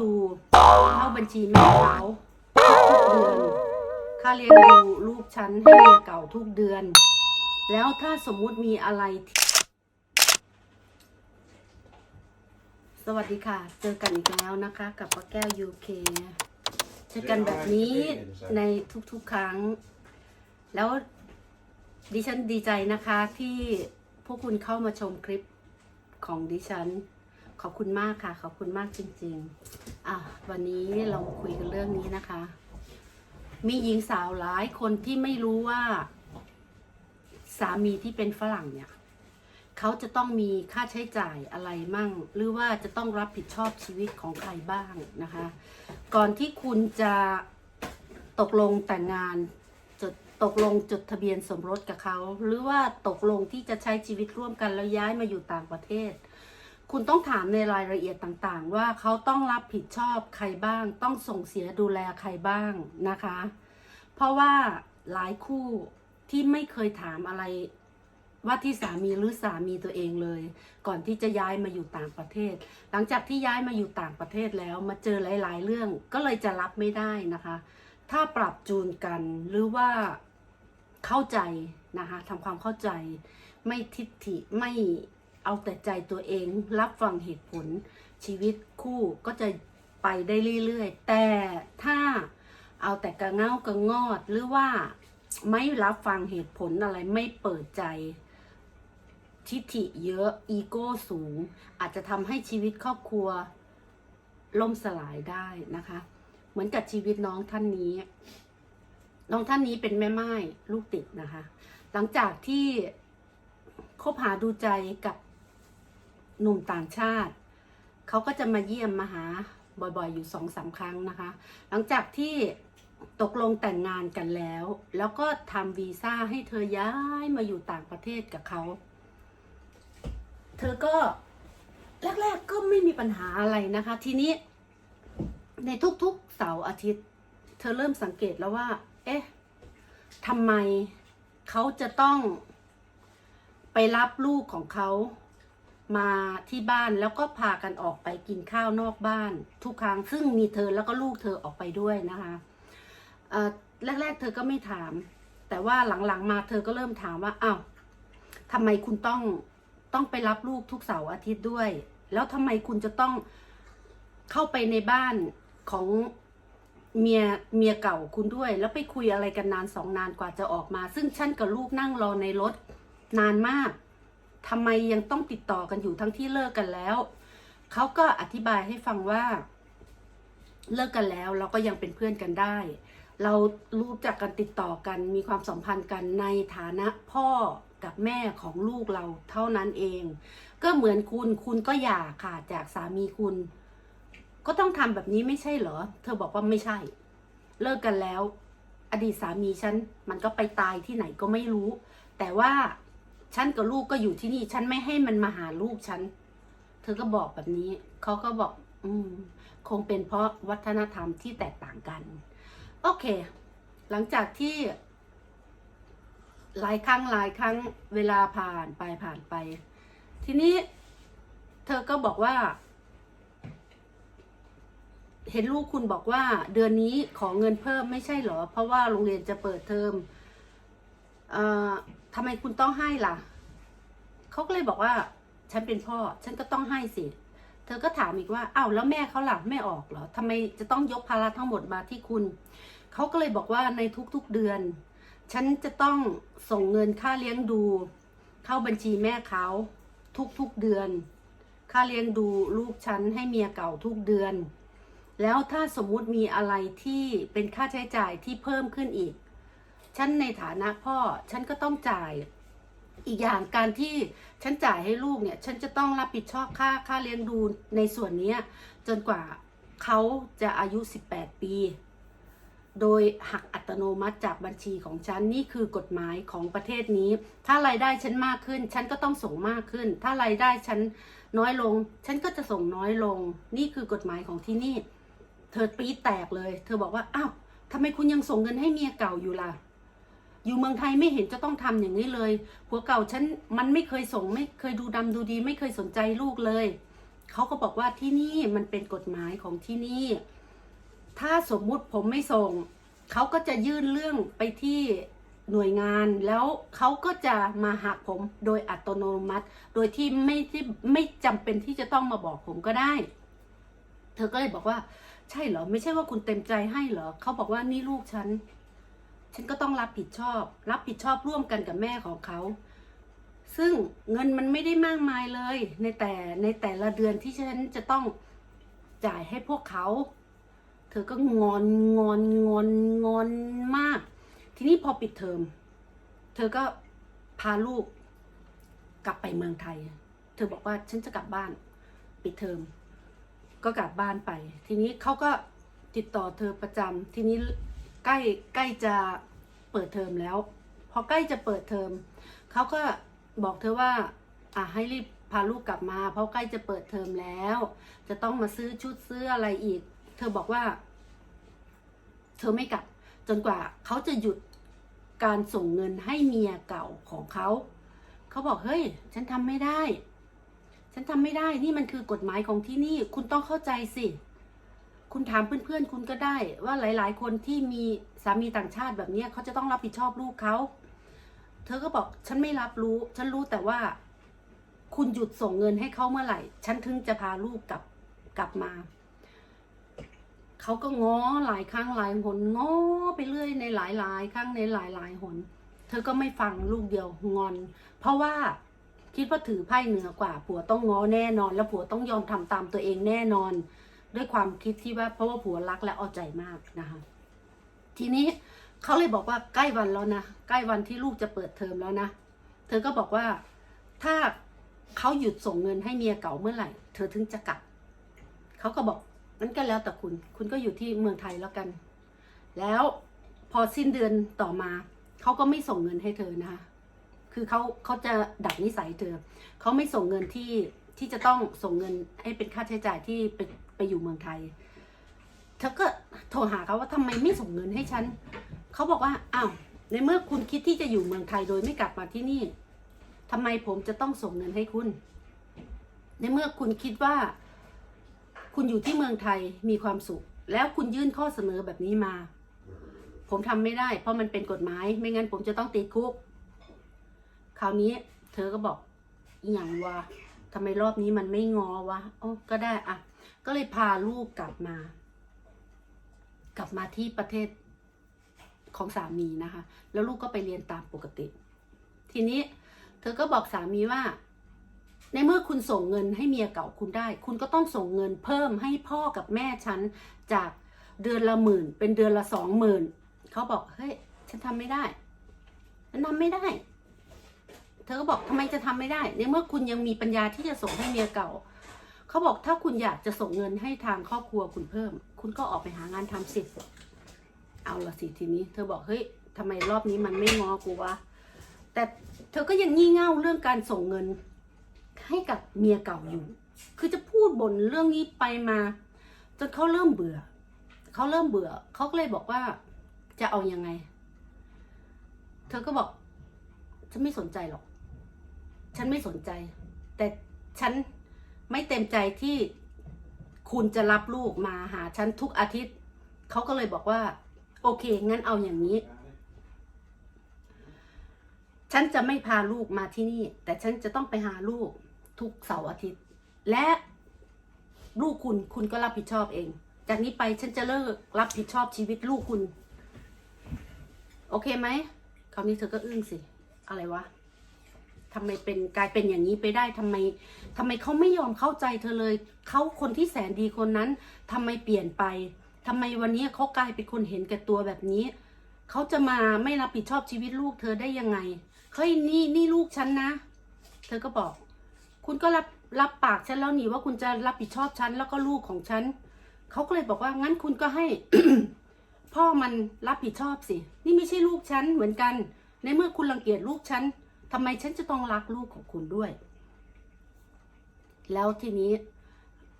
ดูเข้าบัญชีแม่เขาทุกเดือนค่าเลี้ยงดูลูกฉันให้เมียเก่าทุกเดือน แล้วถ้าสมมุติมีอะไร สวัสดีค่ะ เจอกันอีกแล้วนะคะ กับป้าแก้วยูเคเจอกันแบบนี้ในทุกๆครั้ง แล้วดิฉันดีใจนะคะที่พวกคุณเข้ามาชมคลิปของดิฉัน ขอบคุณมากค่ะ ขอบคุณมากจริง ๆ อะ วันนี้เรามาคุยกันเรื่องนี้นะคะ มีหญิงสาวหลายคนที่ไม่รู้ว่า สามีที่เป็นฝรั่งเนี่ยเขาจะต้องมีค่าใช้จ่ายอะไรมั่ง หรือว่าจะต้องรับผิดชอบชีวิตของใครบ้างนะคะ ก่อนที่คุณจะตกลงแต่งงานจดตกลงจดทะเบียนสมรสกับเขา หรือว่าตกลงที่จะใช้ชีวิตร่วมกันแล้วย้ายมาอยู่ต่างประเทศ คุณต้องถามในรายละเอียดต่างๆ ว่าเขาต้องรับผิดชอบใครบ้าง ต้องส่งเสียดูแลใครบ้างนะคะ เพราะว่าหลายคู่ที่ไม่เคยถามอะไรว่าที่สามีหรือสามีตัวเองเลย ก่อนที่จะย้ายมาอยู่ต่างประเทศ หลังจากที่ย้ายมาอยู่ต่างประเทศแล้วมาเจอหลาย ๆ เรื่องก็เลยจะรับไม่ได้นะคะ ถ้าปรับจูนกันหรือว่าเข้าใจนะคะทำความเข้าใจ ไม่ทิฐิไม่ เอาแต่ใจตัวเองรับฟังเหตุผลชีวิตคู่ก็จะไปได้เรื่อยๆ แต่ถ้าเอาแต่กระเงากระงอดหรือว่าไม่รับฟังเหตุผลอะไรไม่เปิดใจ ทิฐิเยอะอีโก้สูง อาจจะทำให้ชีวิตครอบครัวล่มสลายได้นะคะ เหมือนกับชีวิตน้องท่านนี้ น้องท่านนี้เป็นแม่ไม้ลูกติดนะคะ หลังจากที่คบหาดูใจกับ หนุ่มต่างชาติ เขาก็จะมาเยี่ยมมาหาบ่อยๆ อยู่สองสามครั้งนะคะ หลังจากที่ตกลงแต่งงานกันแล้ว แล้วก็ทำวีซ่าให้เธอย้ายมาอยู่ต่างประเทศกับเขา เธอก็แรกๆก็ไม่มีปัญหาอะไรนะคะ ทีนี้ ในทุกๆเสาร์อาทิตย์ เธอเริ่มสังเกตแล้วว่า เอ๊ะทำไมเขาจะต้องไปรับลูกของเขา มาที่บ้านแล้วก็พากันออกไปกินข้าวนอกบ้าน ทุกครั้งซึ่งมีเธอแล้วก็ลูกเธอออกไปด้วยนะคะแรกๆเธอก็ไม่ถาม แต่ว่าหลังๆมาเธอก็เริ่มถามว่าอ้าวทำไมคุณต้องต้องไปรับลูกทุกเสาร์อาทิตย์ด้วย แล้วทำไมคุณจะต้องเข้าไปในบ้านของเมียเมียเก่าคุณด้วย แล้วไปคุยอะไรกันนานสองนานกว่าจะออกมา ซึ่งฉันกับลูกนั่งรอในรถนานมาก ทำไมยังต้องติดต่อกันอยู่ทั้งที่เลิกกันแล้ว เขาก็อธิบายให้ฟังว่า เลิกกันแล้วเราก็ยังเป็นเพื่อนกันได้ เรารู้จักกันติดต่อกันมีความสัมพันธ์กันในฐานะพ่อกับแม่ของลูกเราเท่านั้นเอง ก็เหมือนคุณคุณก็อย่าขาดจากสามีคุณ ก็ต้องทำแบบนี้ไม่ใช่เหรอ เธอบอกว่าไม่ใช่ เลิกกันแล้ว อดีตสามีฉันมันก็ไปตายที่ไหนก็ไม่รู้ แต่ว่า ฉันกับลูกก็อยู่ที่นี่ ฉันไม่ให้มันมาหาลูกฉัน เธอก็บอกแบบนี้ เขาก็บอก อืม คงเป็นเพราะวัฒนธรรมที่แตกต่างกัน โอเค หลังจากที่ หลายครั้งหลายครั้งเวลาผ่านไปผ่านไป ทีนี้ เธอก็บอกว่า เห็นลูกคุณบอกว่า เดือนนี้ขอเงินเพิ่มไม่ใช่เหรอ เพราะว่าโรงเรียนจะเปิดเทอมอ่อ ทำไมคุณต้องให้ล่ะ เขาก็เลยบอกว่า ฉันเป็นพ่อ ฉันก็ต้องให้สิ เธอก็ถามอีกว่าอ้าวแล้วแม่เขาหลับไม่ออกเหรอทำไมจะต้องยกภาระทั้งหมดมาที่คุณ เขาก็เลยบอกว่าในทุกๆเดือน ฉันจะต้องส่งเงินค่าเลี้ยงดู เข้าบัญชีแม่เขาทุกๆเดือน ค่าเลี้ยงดูลูกฉันให้เมียเก่าทุกเดือน แล้วถ้าสมมุติมีอะไรที่เป็นค่าใช้จ่ายที่เพิ่มขึ้นอีก ฉันในฐานะพ่อฉันก็ต้องจ่ายอีกอย่างการที่ฉันจ่ายให้ลูกเนี่ย ฉันจะต้องรับผิดชอบค่าค่าเลี้ยงดูในส่วนนี้จนกว่าเขาจะอายุ 18 ปี โดยหักอัตโนมัติจากบัญชีของฉันนี่คือกฎหมายของประเทศนี้ ถ้ารายได้ฉันมากขึ้น ฉันก็ต้องส่งมากขึ้น ถ้ารายได้ฉันน้อยลง ฉันก็จะส่งน้อยลง นี่คือกฎหมายของที่นี่ เธอปี๊แตกเลย เธอบอกว่าอ้าวทำไมคุณยังส่งเงินให้เมียเก่าอยู่ล่ะ อยู่เมืองไทยไม่เห็นจะต้องทำอย่างนี้เลยผัวเก่าฉันมันไม่เคยส่งไม่เคยดูดำดูดี ไม่เคยสนใจลูกเลยเขาก็บอกว่าที่นี่มันเป็นกฎหมายของที่นี่ ถ้าสมมุติผมไม่ส่งเขาก็จะยื่นเรื่องไปที่หน่วยงานแล้วเขาก็จะมาหักผมโดยอัตโนมัติ โดยที่ไม่ที่ไม่จำเป็นที่จะต้องมาบอกผมก็ได้ เธอก็เลยบอกว่า ใช่เหรอ ไม่ใช่ว่าคุณเต็มใจให้เหรอเขาบอกว่านี่ลูกฉัน ฉันก็ต้องรับผิดชอบ รับผิดชอบร่วมกันกับแม่ของเขา ซึ่งเงินมันไม่ได้มากมายเลย ในแต่ในแต่ละเดือนที่ฉันจะต้องจ่ายให้พวกเขา เธอก็งอนงอนงอนงอนมาก ทีนี้พอปิดเทอม เธอก็พาลูกกลับไปเมืองไทย เธอบอกว่าฉันจะกลับบ้าน ปิดเทอม ก็กลับบ้านไป ทีนี้เขาก็ติดต่อเธอประจำทีนี้ ใกล้ใกล้จะเปิดเทอมแล้ว พอใกล้จะเปิดเทอมเขาก็บอกเธอว่าอะให้รีบพาลูกกลับมา เพราะใกล้จะเปิดเทอมแล้ว จะต้องมาซื้อชุดซื้ออะไรอีก เธอบอกว่า เธอไม่กลับ จนกว่าเขาจะหยุดการส่งเงินให้เมียเก่าของเขาเขาบอกเฮ้ย ฉันทำไม่ได้ ฉันทำไม่ได้นี่มันคือกฎหมายของที่นี่ คุณต้องเข้าใจสิ คุณถามเพื่อนๆ คุณก็ได้ว่าหลาย ๆ คนที่มีสามีต่างชาติแบบนี้เขาจะต้องรับผิดชอบลูกเขา เธอก็บอกฉันไม่รับรู้ ฉันรู้แต่ว่า คุณหยุดส่งเงินให้เขาเมื่อไหร่ ฉันถึงจะพาลูกกลับกลับมาเขาก็ง้อหลายครั้งหลายหนง้อไปเรื่อยในหลายหลายครั้งในหลายหลายหน เธอก็ไม่ฟังลูกเดียวงอน เพราะว่าคิดว่าถือไพ่เหนือกว่า ผัวต้องง้อแน่นอน แล้วผัวต้องยอมทำตามตัวเองแน่นอน ด้วยความคิดที่ว่าเพราะว่าผัวรักและเอาใจมากนะคะ ทีนี้เขาเลยบอกว่าใกล้วันแล้วนะใกล้วันที่ลูกจะเปิดเทอมแล้วนะเธอก็บอกว่าถ้าเขาหยุดส่งเงินให้เมียเก่าเมื่อไหร่ เธอถึงจะกลับเขาก็บอกงั้นก็แล้วแต่คุณ คุณก็อยู่ที่เมืองไทยแล้วกัน แล้วพอสิ้นเดือนต่อมาเขาก็ไม่ส่งเงินให้เธอนะคะคือเขาเขาจะดัดนิสัยเธอเขาไม่ส่งเงินที่ที่จะต้องส่งเงินให้เป็นค่าใช้จ่ายที่ไป ไปอยู่เมืองไทยเธอก็โทรหาเขาว่าทำไมไม่ส่งเงินให้ฉันเขาบอกว่าอ้าวในเมื่อคุณคิดที่จะอยู่เมืองไทยโดยไม่กลับมาที่นี่ทำไมผมจะต้องส่งเงินให้คุณ ในเมื่อคุณคิดว่า คุณอยู่ที่เมืองไทยมีความสุข แล้วคุณยื่นข้อเสนอแบบนี้มา ผมทำไม่ได้ เพราะมันเป็นกฎหมาย ไม่งั้นผมจะต้องติดคุกคราวนี้ เธอก็บอกอย่างวะทำไมรอบนี้มันไม่งอวะอ๋อก็ได้อะ ก็เลยพาลูกกลับมา กลับมาที่ประเทศของสามีนะคะ แล้วลูกก็ไปเรียนตามปกติ ทีนี้ เธอก็บอกสามีว่า ในเมื่อคุณส่งเงินให้เมียเก่าคุณได้ คุณก็ต้องส่งเงินเพิ่มให้พ่อกับแม่ฉันจากเดือนละหมื่น เป็นเดือนละสองหมื่นเขาบอกเฮ้ยฉันทำไม่ได้ฉันทำไม่ได้ เธอก็บอกทำไมจะทำไม่ได้ ในเมื่อคุณยังมีปัญญาที่จะส่งให้เมียเก่า เขาบอกถ้าคุณอยากจะส่งเงินให้ทางครอบครัวคุณเพิ่ม คุณก็ออกไปหางานทำสิเอาละสิทีนี้ เธอบอกเฮ้ยทำไมรอบนี้มันไม่งอกูวะแต่เธอก็ยังงี่เง่าเรื่องการส่งเงิน ให้กับเมียเก่าอยู่ คือจะพูดบ่นเรื่องนี้ไปมาจนเขาเริ่มเบื่อเขาเริ่มเบื่อเขาก็เลยบอกว่าจะเอายังไง เธอก็บอกฉันไม่สนใจหรอก ฉันไม่สนใจ แต่ฉัน ไม่เต็มใจที่คุณจะรับลูกมาหาฉันทุกอาทิตย์ เขาก็เลยบอกว่า โอเค งั้นเอาอย่างนี้ ฉันจะไม่พาลูกมาที่นี่ แต่ฉันจะต้องไปหาลูกทุกเสาร์อาทิตย์ และลูกคุณคุณก็รับผิดชอบเอง จากนี้ไปฉันจะเลิกรับผิดชอบชีวิตลูกคุณ โอเคไหมคราวนี้เธอก็อึ้งสิ อะไรวะ ทำไมเป็นกลายเป็นอย่างนี้ไปได้ทำไมทำไมเขาไม่ยอมเข้าใจเธอเลย เขาคนที่แสนดีคนนั้นทำไมเปลี่ยนไปทำไมวันนี้เขากลายเป็นคนเห็นแก่ตัวแบบนี้ เขาจะมาไม่รับผิดชอบชีวิตลูกเธอได้ยังไงเฮ้ยนี่นี่ลูกฉันนะ เธอก็บอก คุณก็รับรับปากฉันแล้วนี่ว่าคุณจะรับผิดชอบฉันแล้วก็ลูกของฉันเขาก็เลยบอกว่างั้นคุณก็ให้ พ่อมันรับผิดชอบสิ นี่ไม่ใช่ลูกฉันเหมือนกัน ในเมื่อคุณรังเกียจลูกฉัน ทำไมฉันจะต้องรักลูกของคุณด้วย แล้วทีนี้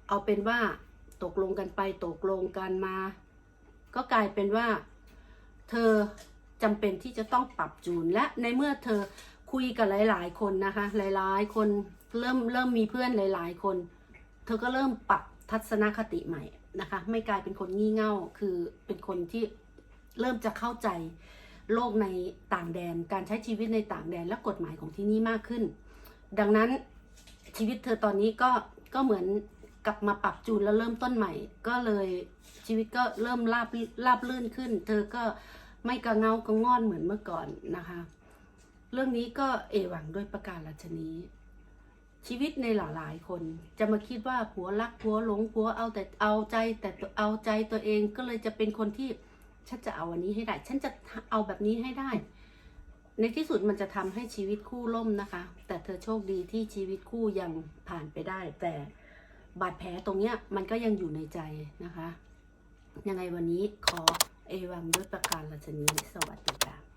เอาเป็นว่าตกลงกันไปตกลงกันมา ก็กลายเป็นว่า เธอจำเป็นที่จะต้องปรับจูนและในเมื่อเธอคุยกับหลาย ๆ คนนะคะ หลาย ๆ คนเริ่มเริ่มมีเพื่อนหลาย ๆ คนเเธอก็เริ่มปรับทัศนคติใหม่นะคะ ไม่กลายเป็นคนงี่เง่าคือเป็นคนที่เริ่มจะเข้าใจ โลกในต่างแดน การใช้ชีวิตในต่างแดนและกฎหมายของที่นี่มากขึ้น ดังนั้นชีวิตเธอตอนนี้ก็ก็เหมือนกลับมาปรับจูนแล้วเริ่มต้นใหม่ ก็เลยชีวิตก็เริ่มราบราบลื่นขึ้น เธอก็ไม่กระเงากระงอนเหมือนเมื่อก่อนนะคะ เรื่องนี้ก็เอหวังด้วยประการราชนีชีวิตในหลายคนจะมาคิดว่าผัวรักผัวหลงผัวเอาแต่เอาใจแต่เอาใจตัวเองก็เลยจะเป็นคนที่ ฉันจะเอาอันนี้ให้ได้ ฉันจะเอาแบบนี้ให้ได้ ในที่สุดมันจะทำให้ชีวิตคู่ล่มนะคะ แต่เธอโชคดีที่ชีวิตคู่ยังผ่านไปได้ แต่บาดแผลตรงเนี้ยมันก็ยังอยู่ในใจนะคะ ยังไงวันนี้ขอเอวังด้วยประการราชนีสวัสดีค่ะ